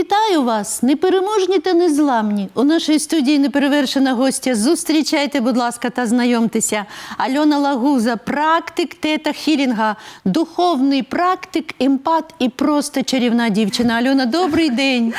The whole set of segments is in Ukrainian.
Вітаю вас, непереможні та незламні. У нашій студії неперевершена гостя. Зустрічайте, будь ласка, та знайомтеся. Альона Лагуза, практик тета Хілінга, духовний практик, емпат і просто чарівна дівчина. Альона, добрий день.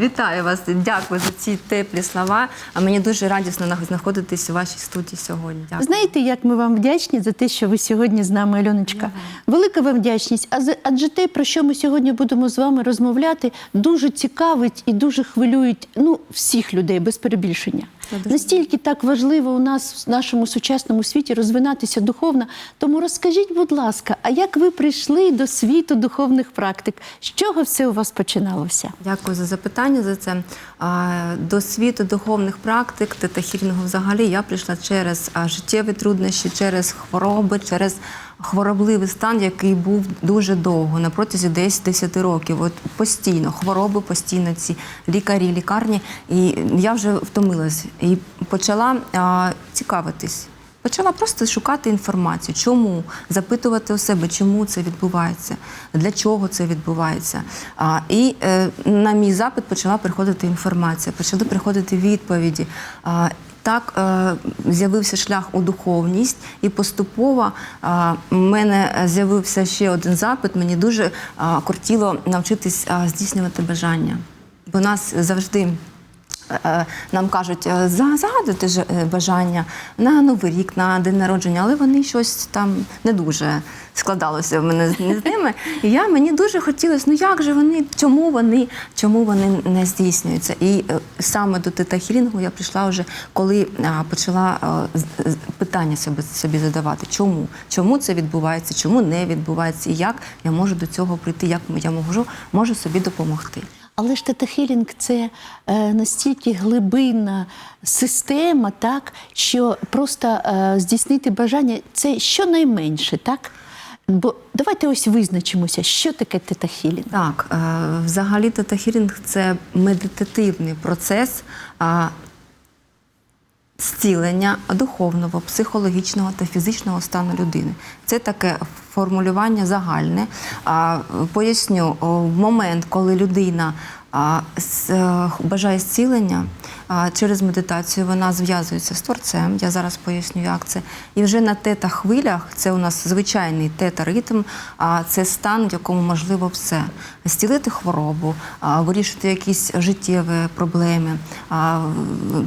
Вітаю вас, дякую за ці теплі слова. А мені дуже радісно нах- знаходитись у вашій студії сьогодні. Дякую. Знаєте, як ми вам вдячні за те, що ви сьогодні з нами, Альоночка. Велика вам вдячність. Адже те, про що ми сьогодні будемо з вами розмовляти, дуже цікавить і дуже хвилюють ну, всіх людей без перебільшення. Настільки так важливо у нас в нашому сучасному світі розвинатися духовно. Тому розкажіть, будь ласка, а як ви прийшли до світу духовних практик? З чого все у вас починалося? Дякую за запитання за це. До світу духовних практик тета-хілінгу взагалі я прийшла через життєві труднощі, через хвороби, через хворобливий стан, який був дуже довго, на протязі десь 10 років. От постійно хвороби, постійно ці лікарі, лікарні. І я вже втомилась і почала а, цікавитись. Почала просто шукати інформацію, чому запитувати у себе, чому це відбувається, для чого це відбувається. А, і е, на мій запит почала приходити інформація, почали приходити відповіді. А, так е, з'явився шлях у духовність, і поступово а, в мене з'явився ще один запит. Мені дуже а, кортіло навчитись а, здійснювати бажання. Бо нас завжди Е, Нам кажуть, е, загадуйте е, бажання на Новий рік, на день народження, але вони щось там не дуже складалося в мене з ними. І я мені дуже хотілося, ну як же вони, чому вони, чому вони не здійснюються? І е, саме до тета-хілінгу я прийшла вже, коли почала е, питання собі, собі задавати, чому? Чому це відбувається, чому не відбувається, і як я можу до цього прийти, як я можу, можу собі допомогти. Але ж тета-хілінг – це е, настільки глибинна система, так що просто е, здійснити бажання це щонайменше, так? Бо давайте ось визначимося, що таке тета-хілінг. Так, е, взагалі тета-хілінг – це медитативний процес зцілення духовного, психологічного та фізичного стану людини. Це таке формулювання загальне. А, Поясню, в момент, коли людина бажає зцілення, через медитацію вона зв'язується з творцем. Я зараз поясню, як це. І вже на тета-хвилях, це у нас звичайний тета-ритм, а це стан, в якому можливо все. Зцілити хворобу, вирішити якісь життєві проблеми,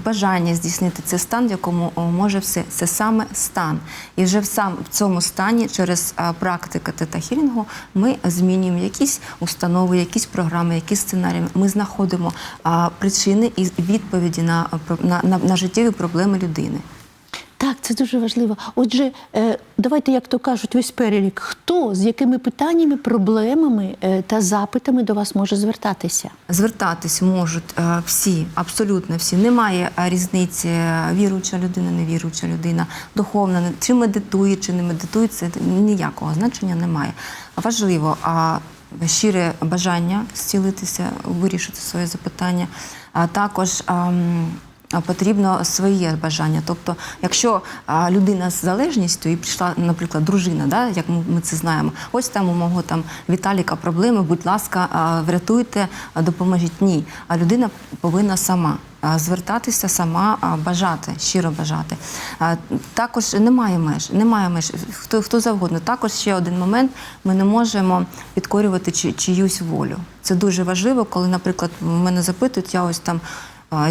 бажання здійснити це стан, в якому може все. Це саме стан. І вже в сам в цьому стані, через практику тета-хілінгу, ми змінюємо якісь установи, якісь програми, якісь сценарії. Ми знаходимо причини і відповіді на, на, на, на життєві проблеми людини. Так, це дуже важливо. Отже, е, давайте, як то кажуть, весь перелік. Хто з якими питаннями, проблемами е, та запитами до вас може звертатися? Звертатись можуть е, всі, абсолютно всі. Немає різниці віруюча людина, невіруюча людина, духовна, чи медитує, чи не медитує, це ніякого значення немає. Важливо щире бажання зцілитися, вирішити своє запитання, а також. Потрібно своє бажання. Тобто, якщо людина з залежністю і прийшла, наприклад, дружина, да, як ми, це знаємо, ось там у мого там Віталіка проблеми, будь ласка, врятуйте, допоможіть. Ні. А людина повинна сама. Звертатися сама, бажати, щиро бажати. Також немає меж, немає меж. Хто, хто завгодно. Також ще один момент: ми не можемо підкорювати чи, чиюсь волю. Це дуже важливо, коли, наприклад, мене запитують, я ось там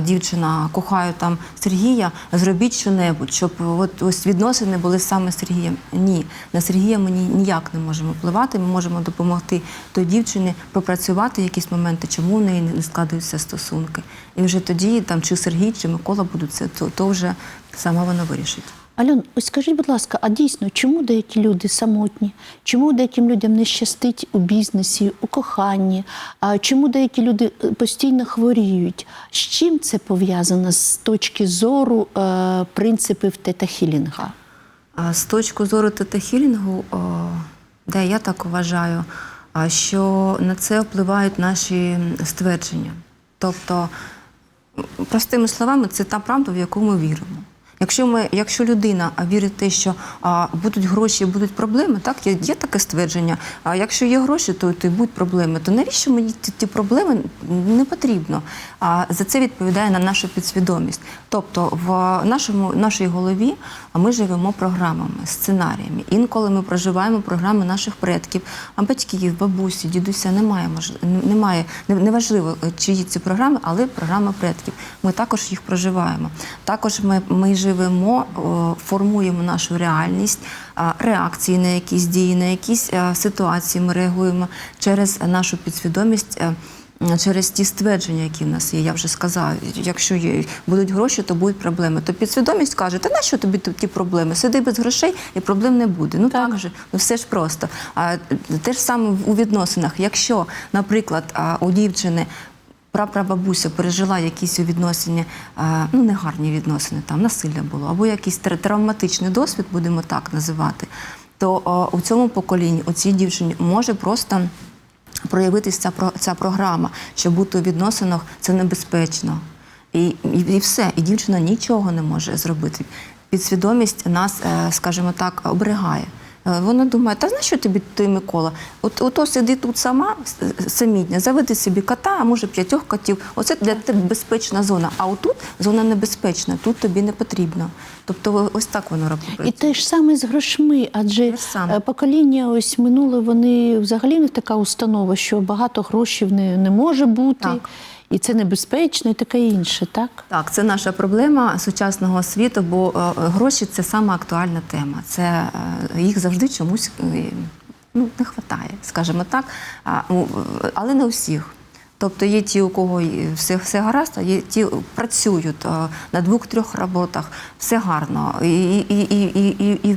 дівчина, кохаю там Сергія, зробіть що-небудь, щоб от ось відносини були саме з Сергієм. Ні, на Сергія ми ні- ніяк не можемо впливати. Ми можемо допомогти той дівчині пропрацювати якісь моменти, чому в неї не складаються стосунки. І вже тоді, там чи Сергій, чи Микола будуть це, то, то вже сама вона вирішить. Альон, ось скажіть, будь ласка, а дійсно, чому деякі люди самотні? Чому деяким людям не щастить у бізнесі, у коханні? А чому деякі люди е, постійно хворіють? З чим це пов'язано з точки зору е, принципів тета-хілінга? З точки зору тета-хілінгу, де я так вважаю, що на це впливають наші ствердження. Тобто, простими словами, це та правда, в яку ми віримо. Якщо ми, якщо людина вірить в те, що а, будуть гроші, будуть проблеми, так є, є таке ствердження. А якщо є гроші, то, то й будуть проблеми. То навіщо мені ті, ті проблеми не потрібно? А за це відповідає на нашу підсвідомість. Тобто в нашому нашій голові ми живемо програмами, сценаріями. Інколи ми проживаємо програми наших предків, а батьків, бабусі, дідуся немає немає. Неважливо, чиї ці програми, але програма предків. Ми також їх проживаємо. Також ми, ми живемо, формуємо нашу реальність, реакції на якісь дії, на якісь е, ситуації. Ми реагуємо через нашу підсвідомість. Через ті ствердження, які в нас є, я вже сказала, якщо є, будуть гроші, то будуть проблеми. То підсвідомість каже, та нащо тобі ті проблеми? Сиди без грошей і проблем не буде. Ну так, же, ну все ж просто. А те ж саме у відносинах. Якщо, наприклад, у дівчини прапрабабуся пережила якісь у відносині, ну негарні відносини, там насилля було, або якийсь тра- травматичний досвід, будемо так називати, то а, у цьому поколінні, у цій дівчині може просто проявитися ця, ця програма, що бути у відносинах це небезпечно. І, і, і все, і дівчина нічого не може зробити. Підсвідомість нас, е, скажімо так, оберігає. Е, Вона думає, та знаєш, що тобі той Микола? От ото сиди тут сама, самітня, заведи собі кота, а може п'ятьох котів. Оце для тебе безпечна зона. А отут зона небезпечна, тут тобі не потрібно. Тобто ось так воно робить. І те ж саме з грошми, адже саме. е, покоління ось минуле, вони взагалі не така установа, що багато грошей не, не може бути, Так. і це небезпечно, і таке інше, так? Так, це наша проблема сучасного світу, бо е, гроші це сама актуальна тема. Це е, їх завжди чомусь ну, не вистачає, скажімо так. Ну, але не у всіх. Тобто є ті, у кого все, все гаразд, а є ті працюють е, на двох-трьох роботах, все гарно. І, і, і, і, і,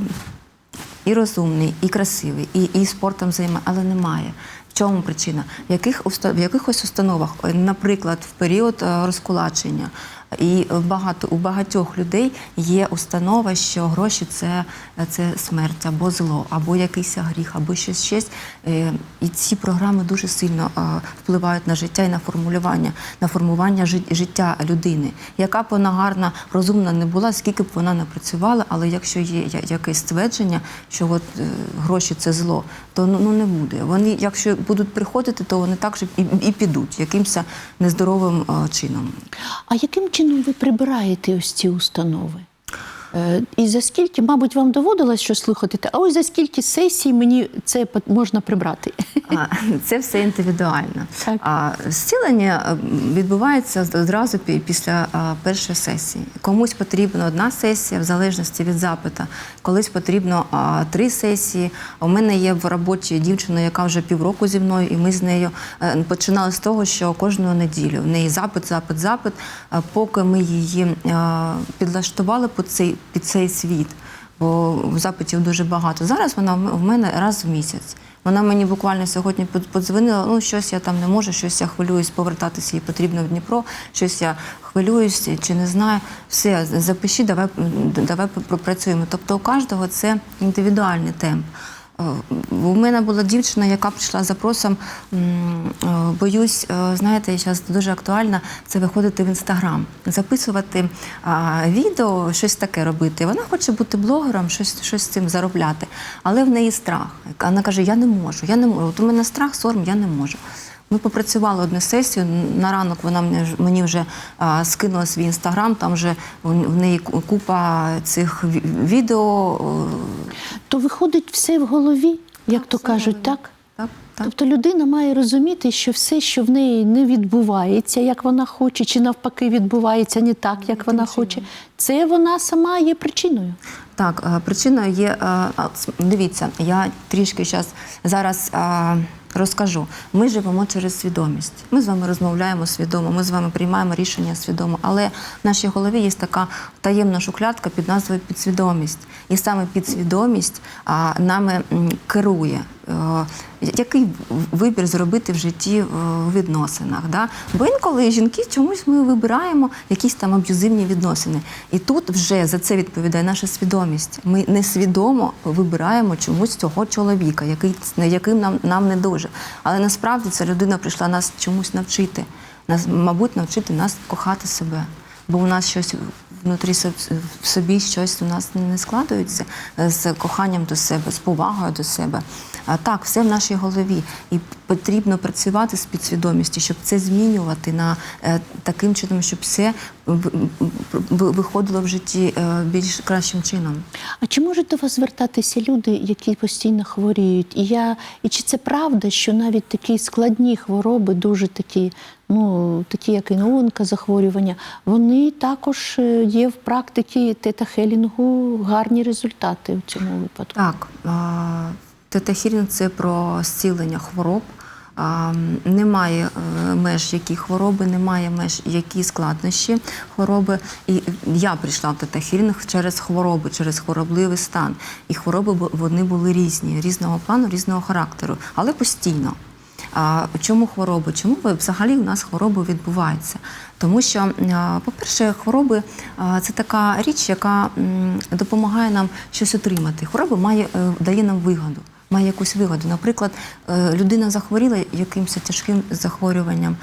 і, розумний, і красивий, і, і спортом займає, але немає. В чому причина? В, яких, в якихось установах, е, наприклад, в період е, розкулачення, і багато у багатьох людей є установа, що гроші це, це смерть або зло, або якийсь гріх, або щось щось. Е, І ці програми дуже сильно впливають на життя і на формулювання, на формування жит- життя людини. Яка б вона гарна, розумна не була, скільки б вона не працювала, але якщо є якесь ствердження, що от е, гроші це зло, то ну ну, не буде. Вони, якщо будуть приходити, то вони також і, і підуть якимось нездоровим чином. А яким чином ви прибираєте ось ці установи? Е, І за скільки, мабуть, вам доводилось що слухати, а ось за скільки сесій мені це можна прибрати? Це все індивідуально. Так. А зцілення е, відбувається одразу після першої сесії. Комусь потрібна одна сесія, в залежності від запита. Колись потрібно три сесії. У мене є в роботі дівчина, яка вже півроку зі мною, і ми з нею е, починали з того, що кожну неділю в неї запит, запит, запит. Поки ми її підлаштували під цей, під цей світ бо запитів дуже багато. Зараз вона в мене раз в місяць. Вона мені буквально сьогодні подзвонила, ну щось я там не можу, щось я хвилююсь, повертатися їй потрібно в Дніпро, щось я хвилююсь чи не знаю. Все, запиші, давай, давай пропрацюємо. Тобто у кожного це індивідуальний темп. У мене була дівчина, яка прийшла з запросом. е, Боюсь, е, знаєте, зараз дуже актуально це виходити в інстаграм, записувати відео, щось таке робити. Вона хоче бути блогером, щось, щось з цим заробляти. Але в неї страх. Вона каже: Я не можу, я не можу. От у мене страх, сором, я не можу. Ми попрацювали одну сесію. На ранок вона мені, вже а, скинула свій інстаграм. Там вже в неї купа цих відео. То виходить все в голові, як то все в кажуть, так? Так, так. Тобто людина має розуміти, що все, що в неї не відбувається, як вона хоче, чи навпаки відбувається не так, як вона хоче, це вона сама є причиною. Так, е, причиною є. е, Дивіться, я трішки зараз е, розкажу. Ми живемо через свідомість. Ми з вами розмовляємо свідомо, ми з вами приймаємо рішення свідомо. Але в нашій голові є така таємна шухлядка під назвою підсвідомість. І саме підсвідомість а, нами керує. Е, Який вибір зробити в житті е, в відносинах? Да? Бо інколи жінки чомусь ми вибираємо якісь там аб'юзивні відносини. І тут вже за це відповідає наша свідомість. Ми несвідомо вибираємо чомусь цього чоловіка, який яким нам, нам не дуже. Але насправді ця людина прийшла нас чомусь навчити, нас, мабуть, навчити нас кохати себе. Бо у нас щось внутрі в собі щось у нас не складується е, з коханням до себе, з повагою до себе. А так, все в нашій голові. І потрібно працювати з підсвідомістю, щоб це змінювати на е, таким чином, щоб все виходило в житті е, більш кращим чином. А чи можуть до вас звертатися люди, які постійно хворіють? І я і чи це правда, що навіть такі складні хвороби, дуже такі, ну такі, як і онкозахворювання, вони також е, є в практиці тета-хелінгу гарні результати в цьому випадку? Так, а, тета-хілінг – це про зцілення хвороб. Немає е, меж, які хвороби, немає меж, які складнощі хвороби. І я прийшла в тета-хілінг через хвороби, через хворобливий стан. І хвороби вони були різні, різного плану, різного характеру, але постійно. А чому хвороби? Чому взагалі у нас хвороби відбуваються? Тому що, по-перше, хвороби це така річ, яка допомагає нам щось отримати. Хвороби має е, дає нам вигоду. Має якусь вигоду. Наприклад, е, людина захворіла якимось тяжким захворюванням,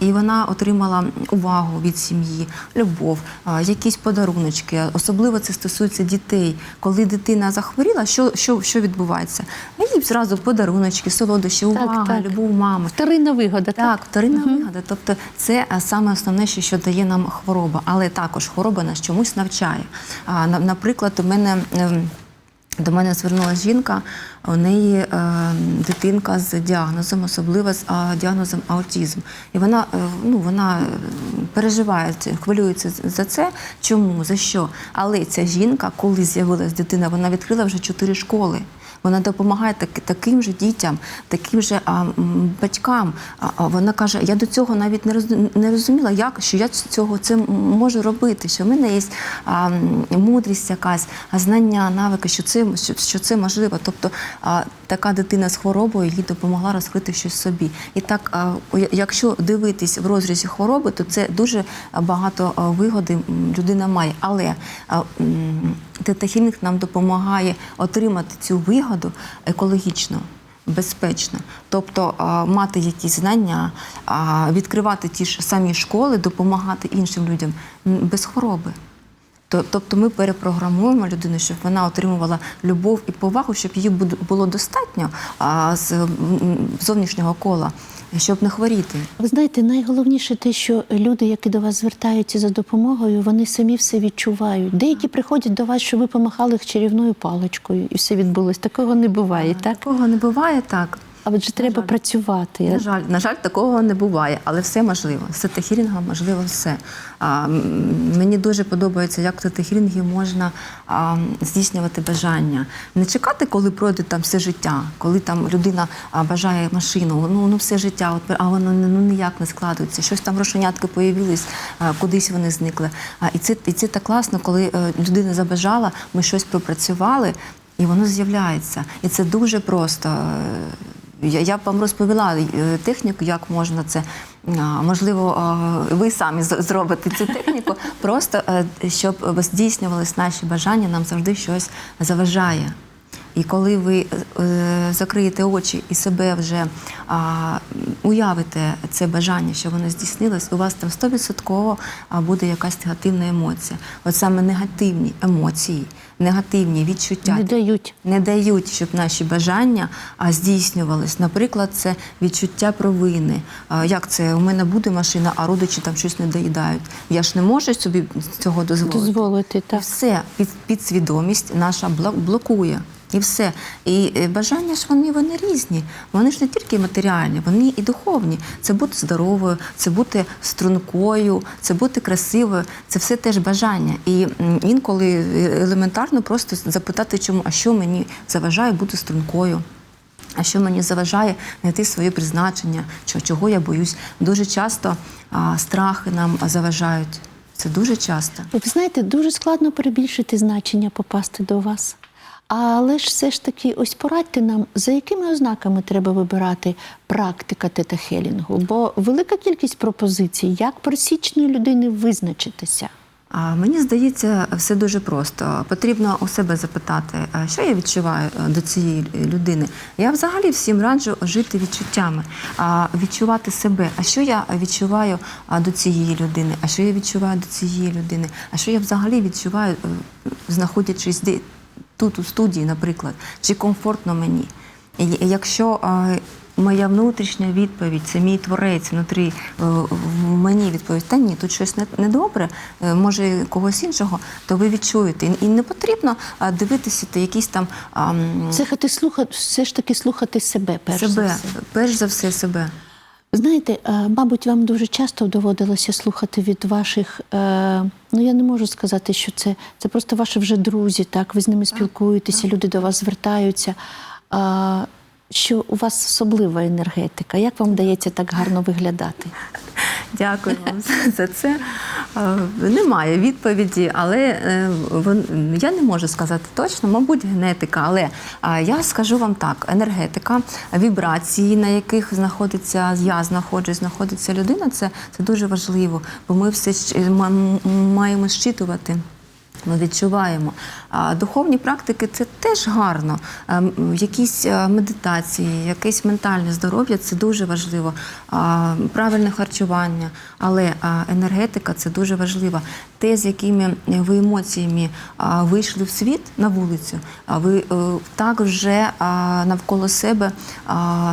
і вона отримала увагу від сім'ї, любов, якісь подаруночки. Особливо це стосується дітей. Коли дитина захворіла, що, що, що відбувається? Їй зразу подаруночки, солодощі, увага, так. любов мами. Вторинна вигода, так? Так, вторинна вигода. Тобто це е, саме основне, що, що дає нам хвороба. Але також хвороба нас чомусь навчає. Наприклад, у мене. До мене звернулася жінка, у неї е, дитинка з діагнозом, особливо з діагнозом аутизм. І вона, е, ну, вона е, переживає, хвилюється за це. Чому? За що? Але ця жінка, коли з'явилась дитина, вона відкрила вже чотири школи. Вона допомагає так, таким же дітям, таким же а, батькам. А, а вона каже: я до цього навіть не роз, не розуміла, як що я цього це можу робити. Що в мене є а, мудрість, якась, а знання, навики, що це що, що це можливо. Тобто а, така дитина з хворобою їй допомогла розкрити щось собі. І так, якщо дивитись в розрізі хвороби, то це дуже багато вигоди людина має. Але а, нам допомагає отримати цю вигоду екологічно. Безпечно, тобто мати якісь знання, відкривати ті ж самі школи, допомагати іншим людям без хвороби. То- Тобто ми перепрограмуємо людину, щоб вона отримувала любов і повагу, щоб її було достатньо з зовнішнього кола, щоб не хворіти. Ви знаєте, найголовніше те, що люди, які до вас звертаються за допомогою, вони самі все відчувають. Деякі приходять до вас, що ви помахали їх чарівною паличкою, і все відбулось. Такого не буває, так? Такого не буває так. А отже, треба працювати. На жаль, на жаль, такого не буває, але все можливо. З тетахірінгом можливо все. А, мені дуже подобається, як в тетахірінгі можна а, здійснювати бажання. Не чекати, коли пройде там все життя, коли там людина а, бажає машину, ну, ну все життя, от, а воно ну, ну, ніяк не складується. Щось там грошенятки появились, а, кудись вони зникли. А, і, це, і це так класно, коли е, людина забажала, ми щось пропрацювали, і воно з'являється. І це дуже просто. Я, я б вам розповіла е, техніку, як можна це. Можливо, ви самі зробите цю техніку, просто е, щоб здійснювались наші бажання, нам завжди щось заважає. І коли ви е, закриєте очі і себе вже уявите це бажання, що воно здійснилось, у вас там 100% буде якась негативна емоція. От саме негативні емоції, негативні відчуття Не дають. не дають, щоб наші бажання а, здійснювались. Наприклад, це відчуття провини. Як це у мене буде машина, а родичі там щось не доїдають. Я ж не можу собі цього дозволити. Дозволити, так. все під, підсвідомість наша блокує. І все. І е, бажання ж вони, вони різні. Вони ж не тільки матеріальні, вони і духовні. Це бути здоровою, це бути стрункою, це бути красивою. Це все теж бажання. І інколи е, елементарно просто запитати, чому, а що мені заважає бути стрункою. А що мені заважає знайти своє призначення, чого я боюсь. Дуже часто а, страхи нам заважають. Це дуже часто. Ви знаєте, дуже складно перебільшити значення попасти до вас. Але ж все ж таки, ось порадьте нам, за якими ознаками треба вибирати практика тета-хелінгу? Бо велика кількість пропозицій, як пересічної людини визначитися. А мені здається, все дуже просто. Потрібно у себе запитати, що я відчуваю е, до цієї людини. Я взагалі всім раджу жити відчуттями, відчувати себе. А що я відчуваю до цієї людини? А що я відчуваю до цієї людини? А що я взагалі відчуваю, е, знаходячись тут у студії, наприклад, чи комфортно мені? І Якщо моя внутрішня відповідь, це мій творець внутрі е, в мені відповідь, та ні, тут щось не- недобре, е, може когось іншого, то ви відчуєте. І- не потрібно дивитися та якісь там а, Це хати слухати, все ж таки слухати себе перш за себе, все. перш за все себе. Знаєте, е, мабуть, вам дуже часто доводилося слухати від ваших. е, Ну я не можу сказати, що це, це просто ваші вже друзі, так ви з ними спілкуєтеся, люди до вас звертаються. Що у вас особлива енергетика? Як вам вдається так гарно виглядати? Дякую вам за- це. Е, Немає відповіді, але е, я не можу сказати точно, мабуть, генетика. Але е, я скажу вам так: енергетика, вібрації, на яких знаходиться я знаходжусь, знаходиться людина, це, це дуже важливо, бо ми все ма- маємо щитувати. Ми відчуваємо. А духовні практики це теж гарно. Якісь е, медитації, якесь ментальне здоров'я це дуже важливо. Правильне харчування, але енергетика це дуже важливо. Те, з якими ви емоціями вийшли в світ на вулицю, ви е, так вже навколо себе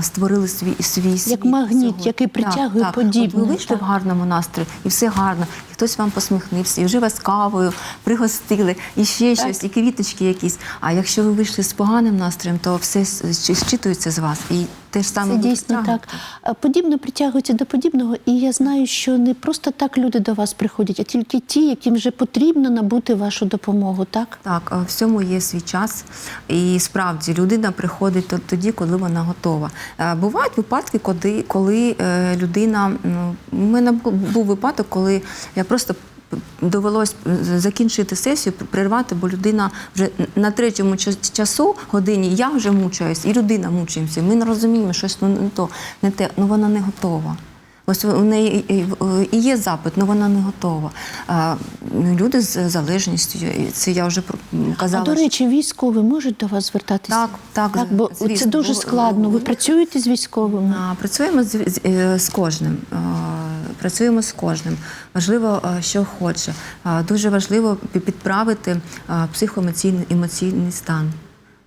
створили свій свій світ магніт, цього. який притягує так, подібне, От ви вийшли так. в гарному настрої, і все гарно, хтось вам посміхнився, і вже вас кавою пригостили, і ще щось, і квіточки якісь. А якщо ви вийшли з поганим настроєм, то все щитується з вас. І те ж саме Це дійсно так. А Подібне притягується до подібного, і я знаю, що не просто так люди до вас приходять, а тільки ті, яким вже потрібно набути вашу допомогу, так? Так, всьому є свій час, і справді людина приходить тоді, коли вона готова. Е, Бувають випадки, коли, коли е, людина ну, у мене був випадок, коли я просто довелось е, закінчити сесію, пр- прервати, бо людина вже на третьому часу годині я вже мучаюсь, і людина мучаємося. Ми не розуміємо, щось ну, не то, не те, ну вона не готова. Ось у неї і- є запит, але вона не готова. А, ну, Люди з залежністю, це я вже казала. А до речі, військові можуть до вас звертатися? Так, так, так бо звісно. це дуже складно. Ви працюєте з військовими? А, Працюємо з, з, е, з кожним. Працюємо з кожним. Важливо, що хоче. Дуже важливо підправити а, психоемоційний емоційний стан.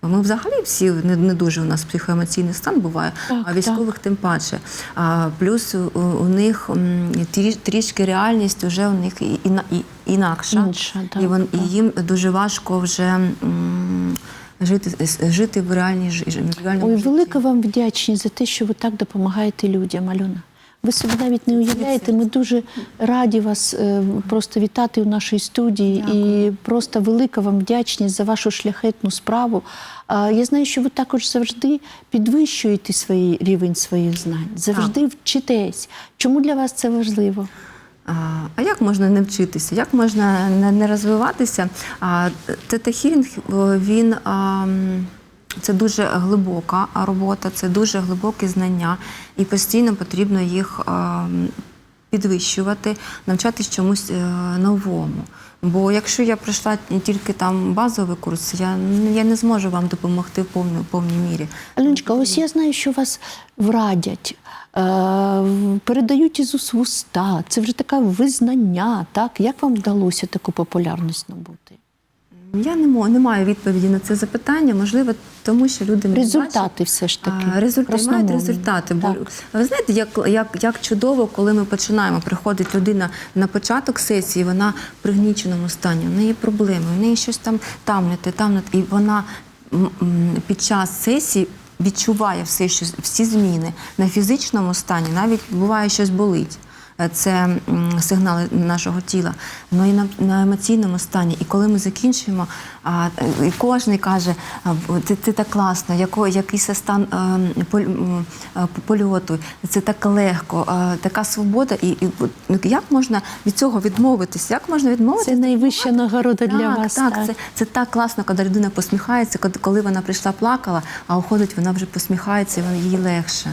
Ми взагалі всі не, не дуже у нас психоемоційний стан буває, Так, а військових тим паче. А, плюс у, у них м, трі, трішки реальність вже у них і, і, інакша. Інша, так, і, вон, так. і їм дуже важко вже м, жити, жити в реальній в реальному Ой, житті. велика вам вдячність за те, що ви так допомагаєте людям, Альона. Ви собі навіть не уявляєте. Ми дуже раді вас е, просто вітати у нашій студії. І просто велика вам вдячність за вашу шляхетну справу. Я знаю, що ви також завжди підвищуєте свій рівень своїх знань, завжди вчитесь. Чому для вас це важливо? А, як можна не вчитися? Як можна не, розвиватися? А тета-хілінг, о, він це дуже глибока робота, це дуже глибокі знання, і постійно потрібно їх підвищувати, навчатись чомусь е, новому. Бо якщо я пройшла тільки там базовий курс, я, я не зможу вам допомогти в повній, повній мірі. Альоночка, ось я знаю, що вас врадять, е, передають із уст в уста. Це вже таке визнання. Так? Як вам вдалося таку популярність набути? Я не, мо- не маю відповіді на це запитання, можливо, тому що люди не бачать. Результати все ж таки. Результати мають результати. Бо Так. ви знаєте, як, як, як чудово, коли ми починаємо, приходить людина на початок сесії, вона в пригніченому стані, в неї проблеми, в неї щось там там не те, там. І вона під час сесії відчуває все, що всі зміни на фізичному стані, навіть буває щось болить. Е, Це сигнали нашого тіла, ну і на, на емоційному стані. І коли ми закінчуємо, а, е, і кожен каже, а, це, це так класно, яко, який це стан е, поль- м, е, польоту, це так легко, е, така свобода. І, і ну, як можна від цього відмовитися? Як можна відмовитися? Це найвища нагорода для так, вас. Так, Це, це так класно, коли людина посміхається, коли- коли вона прийшла плакала, а уходить, вона вже посміхається, і їй легше.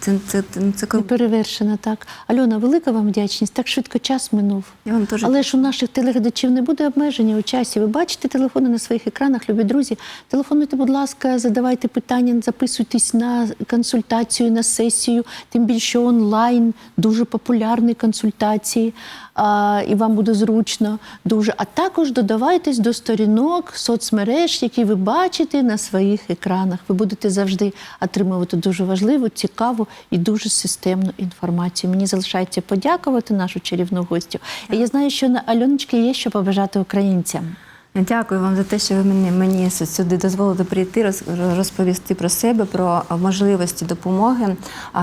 Це Це, це, це, це. Неперевершена, так. Альона, велика вам вдячність. Так швидко час минув. Я вам дуже Але ж у наших телеглядачів не буде обмеження у часі. Ви бачите телефони на своїх екранах, любі друзі. Телефонуйте, будь ласка, задавайте питання, записуйтесь на консультацію, на сесію, тим більше онлайн, дуже популярні консультації, а, і вам буде зручно дуже. А також додавайтесь до сторінок соцмереж, які ви бачите на своїх екранах. Ви будете завжди отримувати дуже важливу, цікаву і дуже системну інформацію. Мені залишається подякувати нашу чарівну гостю. І я знаю, що на Альоночки є що побажати українцям. Дякую вам за те, що ви мені, мені сюди дозволили прийти, розповісти про себе, про можливості допомоги.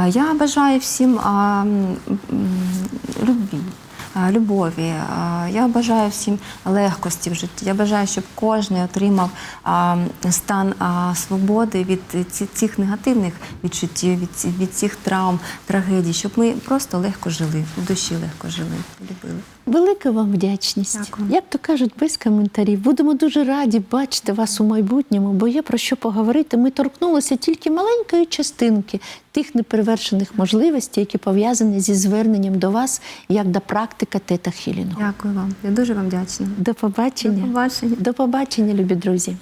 Я бажаю всім любві. Любові, я бажаю всім легкості в житті. Я бажаю, щоб кожен отримав стан свободи від цих негативних відчуттів, від, від цих травм, трагедій, щоб ми просто легко жили, в душі легко жили, любили. Велика вам вдячність. Дякую. Як то кажуть, без коментарів. Будемо дуже раді бачити вас у майбутньому, бо є про що поговорити. Ми торкнулися тільки маленької частинки тих неперевершених можливостей, які пов'язані зі зверненням до вас як до практика тета Хілінгу. Дякую вам. Я дуже вам вдячна. До побачення. До побачення. До побачення, любі друзі.